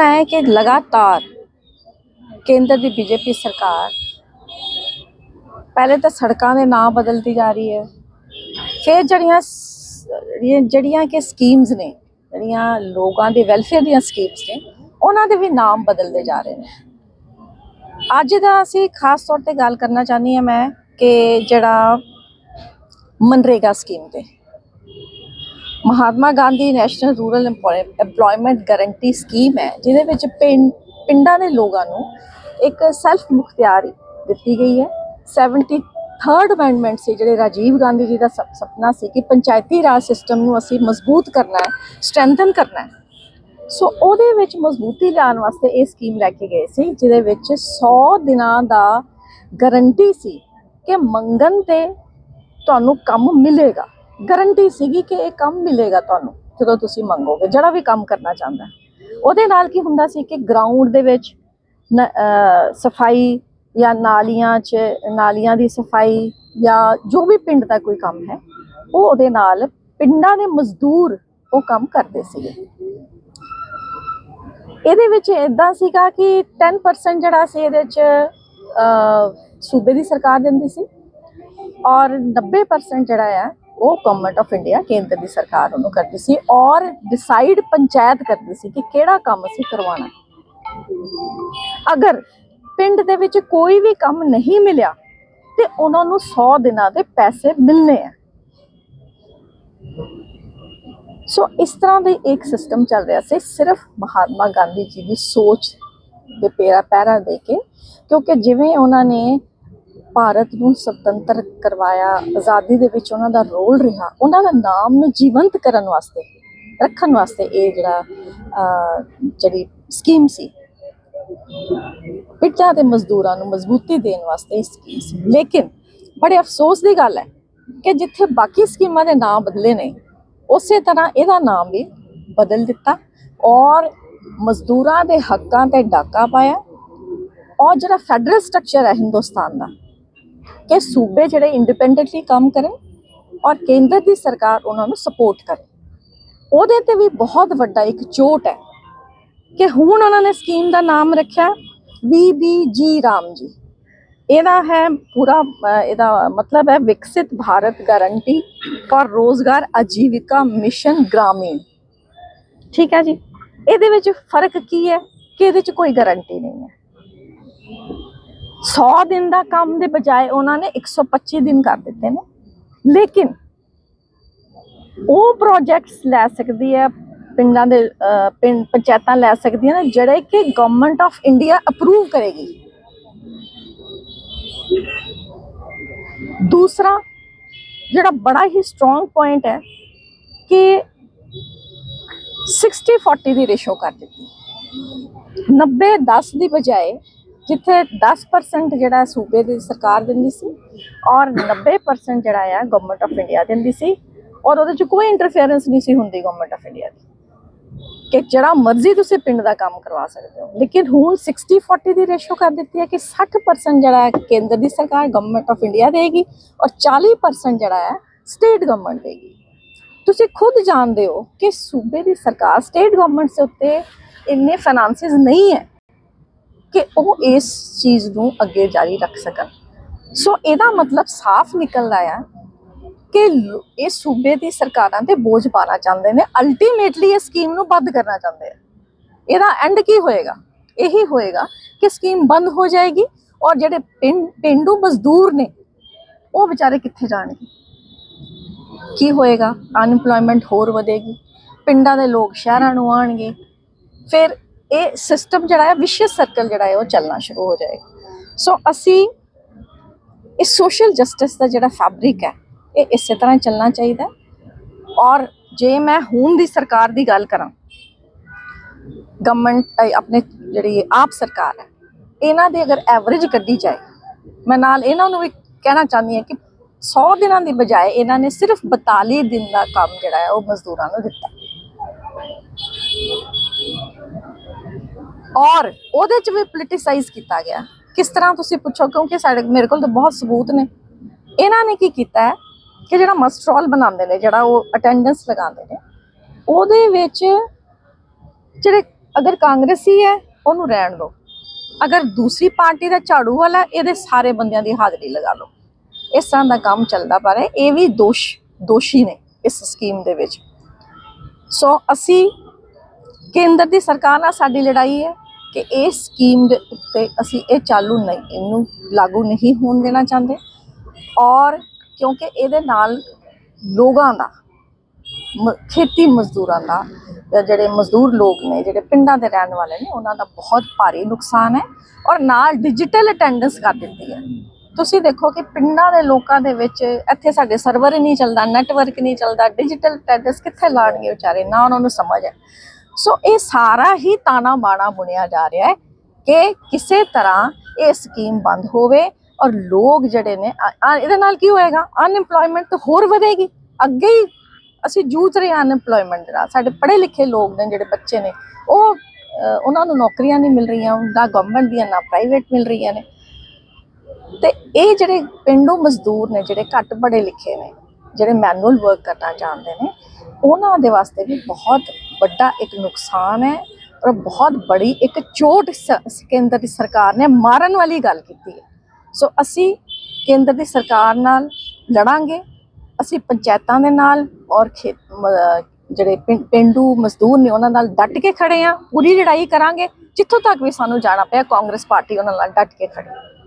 ਤਰ੍ਹਾਂ ਹੈ ਕਿ ਲਗਾਤਾਰ ਕੇਂਦਰ ਦੀ ਬੀਜੇਪੀ ਸਰਕਾਰ ਪਹਿਲੇ ਤਾਂ ਸੜਕਾਂ ਦੇ ਨਾਂ ਬਦਲਦੀ ਜਾ ਰਹੀ ਹੈ ਫਿਰ ਜਿਹੜੀਆਂ ਜਿਹੜੀਆਂ- ਜਿਹੜੀਆਂ ਕਿ ਸਕੀਮਸ ਨੇ ਜਿਹੜੀਆਂ ਲੋਕਾਂ ਦੇ ਵੈਲਫੇਅਰ ਦੀਆਂ ਸਕੀਮਸ ਨੇ ਉਹਨਾਂ ਦੇ ਵੀ ਨਾਮ ਬਦਲਦੇ ਜਾ ਰਹੇ ਨੇ ਅੱਜ ਦਾ ਅਸੀਂ ਖਾਸ ਤੌਰ ਤੇ ਗੱਲ ਕਰਨਾ ਚਾਹਨੀ ਹਾਂ ਮੈਂ ਕਿ ਜਿਹੜਾ ਮਨਰੇਗਾ ਸਕੀਮ ਤੇ Mahatma Gandhi national rural employment guarantee scheme ਹੈ, ਜਿਹਦੇ ਵਿੱਚ ਪਿੰਡ, ਪਿੰਡਾਂ ਦੇ ਲੋਕਾਂ ਨੂੰ ਇੱਕ ਸੈਲਫ ਮੁਖਤਿਆਰੀ ਦਿੱਤੀ ਗਈ ਹੈ। 73rd ਅਮੈਂਡਮੈਂਟ ਸੀ, ਜਿਹੜੇ ਰਾਜੀਵ ਗਾਂਧੀ ਜੀ ਦਾ ਸਪ- ਸੁਪਨਾ ਸੀ ਕਿ ਪੰਚਾਇਤੀ ਰਾਜ ਸਿਸਟਮ ਨੂੰ ਅਸੀਂ ਮਜ਼ਬੂਤ ਕਰਨਾ ਹੈ ਸਟਰੈਂਥਨ ਕਰਨਾ ਹੈ। ਸੋ ਉਹਦੇ ਵਿੱਚ ਮਜ਼ਬੂਤੀ ਲਿਆਉਣ ਵਾਸਤੇ ਇਹ ਸਕੀਮ ਲੈ ਕੇ ਗਏ ਸੀ, ਜਿਹਦੇ ਵਿੱਚ 100 ਦਿਨਾਂ ਦਾ ਗਾਰੰਟੀ ਸੀ ਕਿ ਮੰਗਣ ਤੇ ਤੁਹਾਨੂੰ ਕੰਮ ਮਿਲੇਗਾ। ਗਾਰੰਟੀ ਸੀਗੀ ਕਿ ਇਹ ਕੰਮ ਮਿਲੇਗਾ ਤੁਹਾਨੂੰ, ਜਦੋਂ ਤੁਸੀਂ ਮੰਗੋਗੇ, ਜਿਹੜਾ ਵੀ ਕੰਮ ਕਰਨਾ ਚਾਹੁੰਦਾ ਉਹਦੇ ਨਾਲ ਕੀ ਹੁੰਦਾ ਸੀ ਕਿ ਗਰਾਊਂਡ ਦੇ ਵਿੱਚ ਨ- ਸਫ਼ਾਈ ਜਾਂ ਨਾਲੀਆਂ 'ਚ, ਨਾਲੀਆਂ ਦੀ ਸਫ਼ਾਈ ਜਾਂ ਜੋ ਵੀ ਪਿੰਡ ਦਾ ਕੋਈ ਕੰਮ ਹੈ, ਉਹ ਉਹਦੇ ਨਾਲ ਪਿੰਡਾਂ ਦੇ ਮਜ਼ਦੂਰ ਉਹ ਕੰਮ ਕਰਦੇ ਸੀਗੇ। ਇਹਦੇ ਵਿੱਚ ਇਦਾਂ ਸੀਗਾ ਕਿ 10% ਜਿਹੜਾ ਸੀ ਇਹਦੇ ਚ ਸੂਬੇ ਦੀ ਸਰਕਾਰ ਦਿੰਦੀ ਸੀ ਔਰ 90% ਜਿਹੜਾ ਆ ਉਹ ਗਵਰਨਮੈਂਟ ਆਫ ਇੰਡੀਆ ਕੇਂਦਰ ਦੀ ਸਰਕਾਰ ਉਹਨੂੰ ਕਰਦੀ ਸੀ ਔਰ ਡਿਸਾਈਡ ਪੰਚਾਇਤ ਕਰਦੀ ਸੀ ਕਿ ਕਿਹੜਾ ਕੰਮ ਅਸੀਂ ਕਰਵਾਉਣਾ ਅਗਰ ਪਿੰਡ ਦੇ ਵਿੱਚ ਕੋਈ ਵੀ ਕੰਮ ਨਹੀਂ ਮਿਲਿਆ ਤੇ ਉਹਨਾਂ ਨੂੰ 100 ਦਿਨਾਂ ਦੇ ਪੈਸੇ ਮਿਲਨੇ ਆ ਸੋ ਇਸ ਤਰ੍ਹਾਂ ਦੇ ਇੱਕ ਸਿਸਟਮ ਚੱਲ ਰਿਹਾ ਸੀ, ਸਿਰਫ ਮਹਾਤਮਾ ਗਾਂਧੀ ਜੀ ਦੀ ਸੋਚ ਦੇ ਪੈਰਾ ਪੈਰਾ ਦੇ ਕੇ, ਕਿਉਂਕਿ ਜਿਵੇਂ ਉਹਨਾਂ ਨੇ ਭਾਰਤ ਨੂੰ ਸੁਤੰਤਰ ਕਰਵਾਇਆ, ਆਜ਼ਾਦੀ ਦੇ ਵਿੱਚ ਉਹਨਾਂ ਦਾ ਰੋਲ ਰਿਹਾ, ਉਹਨਾਂ ਦਾ ਨਾਮ ਨੂੰ ਜੀਵੰਤ ਕਰਨ ਵਾਸਤੇ, ਰੱਖਣ ਵਾਸਤੇ ਇਹ ਜਿਹੜਾ ਜਿਹੜੀ ਸਕੀਮ ਸੀ। ਪਿੱਟਾਂ ਦੇ ਮਜ਼ਦੂਰਾਂ ਨੂੰ ਮਜ਼ਬੂਤੀ ਦੇਣ ਵਾਸਤੇ ਇਹ ਸਕੀਮ ਸੀ। ਲੇਕਿਨ ਬੜੇ ਅਫਸੋਸ ਦੀ ਗੱਲ ਹੈ ਕਿ ਜਿੱਥੇ ਬਾਕੀ ਸਕੀਮਾਂ ਦੇ ਨਾਮ ਬਦਲੇ ਨੇ, ਉਸੇ ਤਰ੍ਹਾਂ ਇਹਦਾ ਨਾਮ ਵੀ ਬਦਲ ਦਿੱਤਾ ਔਰ ਮਜ਼ਦੂਰਾਂ ਦੇ ਹੱਕਾਂ ਤੇ ਡਾਕਾ ਪਾਇਆ ਔਰ ਜਿਹੜਾ ਫੈਡਰਲ ਸਟਰਕਚਰ ਹੈ ਹਿੰਦੁਸਤਾਨ ਦਾ ਕਿ ਸੂਬੇ ਜਿਹੜੇ ਇੰਡੀਪੈਂਡੈਂਟਲੀ ਕੰਮ ਕਰਨ ਔਰ ਕੇਂਦਰ ਦੀ ਸਰਕਾਰ ਉਹਨਾਂ ਨੂੰ ਸਪੋਰਟ ਕਰੇ। ਉਹਦੇ ਤੇ ਵੀ ਬਹੁਤ ਵੱਡਾ ਇੱਕ ਚੋਟ ਹੈ ਕਿ ਹੁਣ ਉਹਨਾਂ ਨੇ ਸਕੀਮ ਦਾ ਨਾਮ ਰੱਖਿਆ ਵੀਬੀਜੀ ਰਾਮ ਜੀ। ਇਹਦਾ ਹੈ ਪੂਰਾ ਇਹਦਾ ਮਤਲਬ ਹੈ ਵਿਕਸਿਤ ਭਾਰਤ ਗਾਰੰਟੀ ਫॉर ਰੋਜ਼ਗਾਰ ਆਜੀਵਿਕਾ ਮਿਸ਼ਨ ਗ੍ਰਾਮੀਣ। ਠੀਕ ਹੈ ਜੀ। ਇਹਦੇ ਵਿੱਚ ਫ਼ਰਕ ਕੀ ਹੈ ਕਿ ਇਹਦੇ ਵਿੱਚ ਕੋਈ ਗਾਰੰਟੀ ਨਹੀਂ ਹੈ। 100 ਦਿਨ ਦਾ ਕੰਮ ਦੇ ਬਜਾਏ ਉਹਨਾਂ ਨੇ 125 ਦਿਨ ਕਰ ਦਿੱਤੇ ਨੇ। ਲੇਕਿਨ ਉਹ ਪ੍ਰੋਜੈਕਟਸ ਲੈ ਸਕਦੀ ਹੈ, ਪਿੰਡਾਂ ਦੇ ਪਿੰਡ ਪੰਚਾਇਤਾਂ ਲੈ ਸਕਦੀਆਂ ਨੇ, ਜਿਹੜੇ ਕਿ ਗਵਰਨਮੈਂਟ ਆਫ ਇੰਡੀਆ ਅਪਰੂਵ ਕਰੇਗੀ। ਦੂਸਰਾ, ਜਿਹੜਾ ਬੜਾ ਹੀ ਸਟਰੋਂਗ ਪੁਆਇੰਟ ਹੈ ਕਿ 60 40 ਦੀ ਰੇਸ਼ੋ ਕਰ ਦਿੱਤੀ। 90 10 ਦੀ ਬਜਾਏ ਜਿੱਥੇ 10% ਜਿਹੜਾ ਸੂਬੇ ਦੀ ਸਰਕਾਰ ਦਿੰਦੀ ਸੀ ਔਰ 90% ਜਿਹੜਾ ਆ ਗਵਰਨਮੈਂਟ ਆਫ ਇੰਡੀਆ ਦਿੰਦੀ ਸੀ ਔਰ ਉਹਦੇ ਚ ਕੋਈ ਇੰਟਰਫੇਰੈਂਸ ਨਹੀਂ ਸੀ ਹੁੰਦੀ ਗਵਰਨਮੈਂਟ ਆਫ ਇੰਡੀਆ ਦੀ। ਕਿ ਜਿਹੜਾ ਮਰਜ਼ੀ ਤੁਸੀਂ ਪਿੰਡ ਦਾ ਕੰਮ ਕਰਵਾ ਸਕਦੇ ਹੋ। ਲੇਕਿਨ ਹੁਣ 60 40 ਦੀ ਰੇਸ਼ੋ ਕਰ ਦਿੱਤੀ ਹੈ ਕਿ 60% ਜਿਹੜਾ ਹੈ ਕੇਂਦਰ ਦੀ ਸਰਕਾਰ ਗਵਰਨਮੈਂਟ ਆਫ ਇੰਡੀਆ ਦੇਗੀ ਔਰ 40% ਜਿਹੜਾ ਹੈ ਸਟੇਟ ਗਵਰਨਮੈਂਟ ਦੇਗੀ। ਤੁਸੀਂ ਖੁਦ ਜਾਣਦੇ ਹੋ ਕਿ ਸੂਬੇ ਦੀ ਸਰਕਾਰ ਸਟੇਟ ਗਵਰਨਮੈਂਟ ਦੇ ਉੱਤੇ ਇੰਨੇ ਫਾਈਨਾਂਸਿਸ ਨਹੀਂ ਹੈ। ਕਿ ਉਹ ਇਸ ਚੀਜ਼ ਨੂੰ ਅੱਗੇ ਜਾਰੀ ਰੱਖ ਸਕਣ। ਸੋ ਇਹਦਾ ਮਤਲਬ ਸਾਫ਼ ਨਿਕਲਦਾ ਆ ਕਿ ਇਹ ਸੂਬੇ ਦੀ ਸਰਕਾਰਾਂ ਤੇ ਬੋਝ ਪਾਣਾ ਚਾਹੁੰਦੇ ਨੇ। ਅਲਟੀਮੇਟਲੀ ਇਹ ਸਕੀਮ ਨੂੰ ਬੰਦ ਕਰਨਾ ਚਾਹੁੰਦੇ ਆ। ਇਹਦਾ ਐਂਡ ਕੀ ਹੋਏਗਾ? ਇਹੀ ਹੋਏਗਾ ਕਿ ਸਕੀਮ ਬੰਦ ਹੋ ਜਾਏਗੀ ਔਰ ਜਿਹੜੇ ਪਿੰਡ, ਪਿੰਡੂ ਮਜ਼ਦੂਰ ਨੇ, ਉਹ ਵਿਚਾਰੇ ਕਿੱਥੇ ਜਾਣਗੇ? ਕੀ ਹੋਏਗਾ? ਅਨਪਲੋਇਮੈਂਟ ਹੋਰ ਵਧੇਗੀ। ਪਿੰਡਾਂ ਦੇ ਲੋਕ ਸ਼ਹਿਰਾਂ ਨੂੰ ਆਣਗੇ ਫਿਰ ਇਹ ਸਿਸਟਮ ਜਿਹੜਾ ਹੈ ਵਿਸ਼ੇਸ਼ ਸਰਕਲ ਜਿਹੜਾ ਹੈ, ਉਹ ਚੱਲਣਾ ਸ਼ੁਰੂ ਹੋ ਜਾਏਗਾ। ਸੋ ਅਸੀਂ ਇਸ ਸੋਸ਼ਲ ਜਸਟਿਸ ਦਾ ਜਿਹੜਾ ਫੈਬਰਿਕ ਹੈ, ਇਹ ਇਸੇ ਤਰ੍ਹਾਂ ਚੱਲਣਾ ਚਾਹੀਦਾ ਔਰ ਜੇ ਮੈਂ ਹੁਣ ਦੀ ਸਰਕਾਰ ਦੀ ਗੱਲ ਕਰਾਂ ਗਵਰਨਮੈਂਟ ਆਪਣੇ ਜਿਹੜੀ ਆਪ ਸਰਕਾਰ ਹੈ, ਇਹਨਾਂ ਦੇ ਅਗਰ ਐਵਰੇਜ ਕੱਢੀ ਜਾਏ, ਮੈਂ ਨਾਲ ਇਹਨਾਂ ਨੂੰ ਵੀ ਕਹਿਣਾ ਚਾਹੁੰਦੀ ਹਾਂ ਕਿ 100 ਦਿਨਾਂ ਦੀ ਬਜਾਏ ਇਹਨਾਂ ਨੇ ਸਿਰਫ 42 ਦਿਨ ਦਾ ਕੰਮ ਜਿਹੜਾ ਹੈ, ਉਹ ਮਜ਼ਦੂਰਾਂ ਨੂੰ ਦਿੱਤਾ। ਔਰ ਉਹਦੇ ਚ ਵੀ ਪੋਲਿਟਿਸਾਈਜ਼ ਕੀਤਾ ਗਿਆ। ਕਿਸ ਤਰ੍ਹਾਂ ਤੁਸੀਂ ਪੁੱਛੋ, ਕਿਉਂਕਿ ਸਾਡੇ ਮੇਰੇ ਕੋਲ ਤਾਂ ਬਹੁਤ ਸਬੂਤ ਨੇ। ਇਹਨਾਂ ਨੇ ਕੀ ਕੀਤਾ ਹੈ ਕਿ ਜਿਹੜਾ ਮਸਟਰੋਲ ਬਣਾਉਂਦੇ ਨੇ, ਜਿਹੜਾ ਉਹ ਅਟੈਂਡੈਂਸ ਲਗਾਉਂਦੇ ਨੇ, ਉਹਦੇ ਵਿੱਚ ਜਿਹੜੇ ਅਗਰ ਕਾਂਗਰਸੀ ਹੈ, ਉਹਨੂੰ ਰਹਿਣ ਦਿਓ। ਅਗਰ ਦੂਸਰੀ ਪਾਰਟੀ ਦਾ ਝਾੜੂ ਵਾਲਾ ਇਹਦੇ ਸਾਰੇ ਬੰਦਿਆਂ ਦੀ ਹਾਜ਼ਰੀ ਲਗਾ ਲਓ। ਇਸ ਤਰ੍ਹਾਂ ਦਾ ਕੰਮ ਚੱਲਦਾ ਪਰ ਹੈ ਇਹ ਵੀ ਦੋਸ਼ ਦੋਸ਼ੀ ਨੇ ਇਸ ਸਕੀਮ ਦੇ ਵਿੱਚ। ਸੋ ਅਸੀਂ ਕੇਂਦਰ ਦੀ ਸਰਕਾਰ ਨਾਲ ਸਾਡੀ ਲੜਾਈ ਹੈ ਕਿ ਇਸ ਸਕੀਮ ਦੇ ਉੱਤੇ ਅਸੀਂ ਇਹ ਚਾਲੂ ਨਹੀਂ, ਇਹਨੂੰ ਲਾਗੂ ਨਹੀਂ ਹੋਣ ਦੇਣਾ ਚਾਹੁੰਦੇ। ਔਰ ਕਿਉਂਕਿ ਇਹਦੇ ਨਾਲ ਲੋਕਾਂ ਦਾ, ਮ- ਖੇਤੀ ਮਜ਼ਦੂਰਾਂ ਦਾ ਜਿਹੜੇ ਮਜ਼ਦੂਰ ਲੋਕ ਨੇ, ਜਿਹੜੇ ਪਿੰਡਾਂ ਦੇ ਰਹਿਣ ਵਾਲੇ ਨੇ, ਉਹਨਾਂ ਦਾ ਬਹੁਤ ਭਾਰੀ ਨੁਕਸਾਨ ਹੈ ਔਰ ਨਾਲ ਡਿਜੀਟਲ ਅਟੈਂਡੈਂਸ ਕਰ ਦਿੱਤੀ ਹੈ। ਤੁਸੀਂ ਦੇਖੋ ਕਿ ਪਿੰਡਾਂ ਦੇ ਲੋਕਾਂ ਦੇ ਵਿੱਚ ਇੱਥੇ ਸਾਡੇ ਸਰਵਰ ਨਹੀਂ ਚੱਲਦਾ ਨੈਟਵਰਕ ਨਹੀਂ ਚੱਲਦਾ ਡਿਜੀਟਲ ਅਟੈਂਡੈਂਸ ਕਿੱਥੇ ਲਾਣਗੇ ਵਿਚਾਰੇ? ਨਾ ਉਹਨਾਂ ਨੂੰ ਸਮਝ ਹੈ। ਸੋ ਇਹ ਸਾਰਾ ਹੀ ਤਾਣਾ ਬਾਣਾ ਬੁਣਿਆ ਜਾ ਰਿਹਾ ਹੈ ਕਿ ਕਿਸੇ ਤਰ੍ਹਾਂ ਇਹ ਸਕੀਮ ਬੰਦ ਹੋਵੇ ਔਰ ਲੋਕ ਜਿਹੜੇ ਨੇ ਇਹਦੇ ਨਾਲ ਕੀ ਹੋਏਗਾ? ਅਨਐਮਪਲੋਇਮੈਂਟ ਤਾਂ ਹੋਰ ਵਧੇਗੀ। ਅੱਗੇ ਹੀ ਅਸੀਂ ਜੂਝ ਰਹੇ ਹਾਂ ਅਨਐਮਪਲੋਇਮੈਂਟ ਦੇ ਨਾਲ। ਸਾਡੇ ਪੜ੍ਹੇ ਲਿਖੇ ਲੋਕ ਨੇ, ਜਿਹੜੇ ਬੱਚੇ ਨੇ, ਉਹ ਉਹਨਾਂ ਨੂੰ ਨੌਕਰੀਆਂ ਨਹੀਂ ਮਿਲ ਰਹੀਆਂ, ਨਾ ਗਵਰਨਮੈਂਟ ਦੀਆਂ, ਨਾ ਪ੍ਰਾਈਵੇਟ ਮਿਲ ਰਹੀਆਂ ਨੇ। ਤੇ ਇਹ ਜਿਹੜੇ ਪਿੰਡੂ ਮਜ਼ਦੂਰ ਨੇ, ਜਿਹੜੇ ਘੱਟ ਪੜ੍ਹੇ ਲਿਖੇ ਨੇ, ਜਿਹੜੇ ਮੈਨੂਅਲ ਵਰਕ ਕਰਨਾ ਚਾਹੁੰਦੇ ਨੇ ਉਹਨਾਂ ਦੇ ਵਾਸਤੇ ਵੀ ਬਹੁਤ ਵੱਡਾ ਇੱਕ ਨੁਕਸਾਨ ਹੈ ਔਰ ਬਹੁਤ ਬੜੀ ਇੱਕ ਚੋਟ ਸ- ਕੇਂਦਰ ਦੀ ਸਰਕਾਰ ਨੇ ਮਾਰਨ ਵਾਲੀ ਗੱਲ ਕੀਤੀ ਹੈ। ਸੋ ਅਸੀਂ ਕੇਂਦਰ ਦੀ ਸਰਕਾਰ ਨਾਲ ਲੜਾਂਗੇ, ਅਸੀਂ ਪੰਚਾਇਤਾਂ ਦੇ ਨਾਲ ਔਰ ਖੇਤ, ਮ- ਜਿਹੜੇ ਪਿੰ- ਪਿੰਡੂ ਮਜ਼ਦੂਰ ਨੇ ਉਹਨਾਂ ਨਾਲ ਡਟ ਕੇ ਖੜੇ ਆ ਪੂਰੀ ਲੜਾਈ ਕਰਾਂਗੇ, ਜਿੱਥੋਂ ਤੱਕ ਵੀ ਸਾਨੂੰ ਜਾਣਾ ਪਿਆ ਕਾਂਗਰਸ ਪਾਰਟੀ ਉਹਨਾਂ ਨਾਲ ਡਟ ਕੇ ਖੜੀ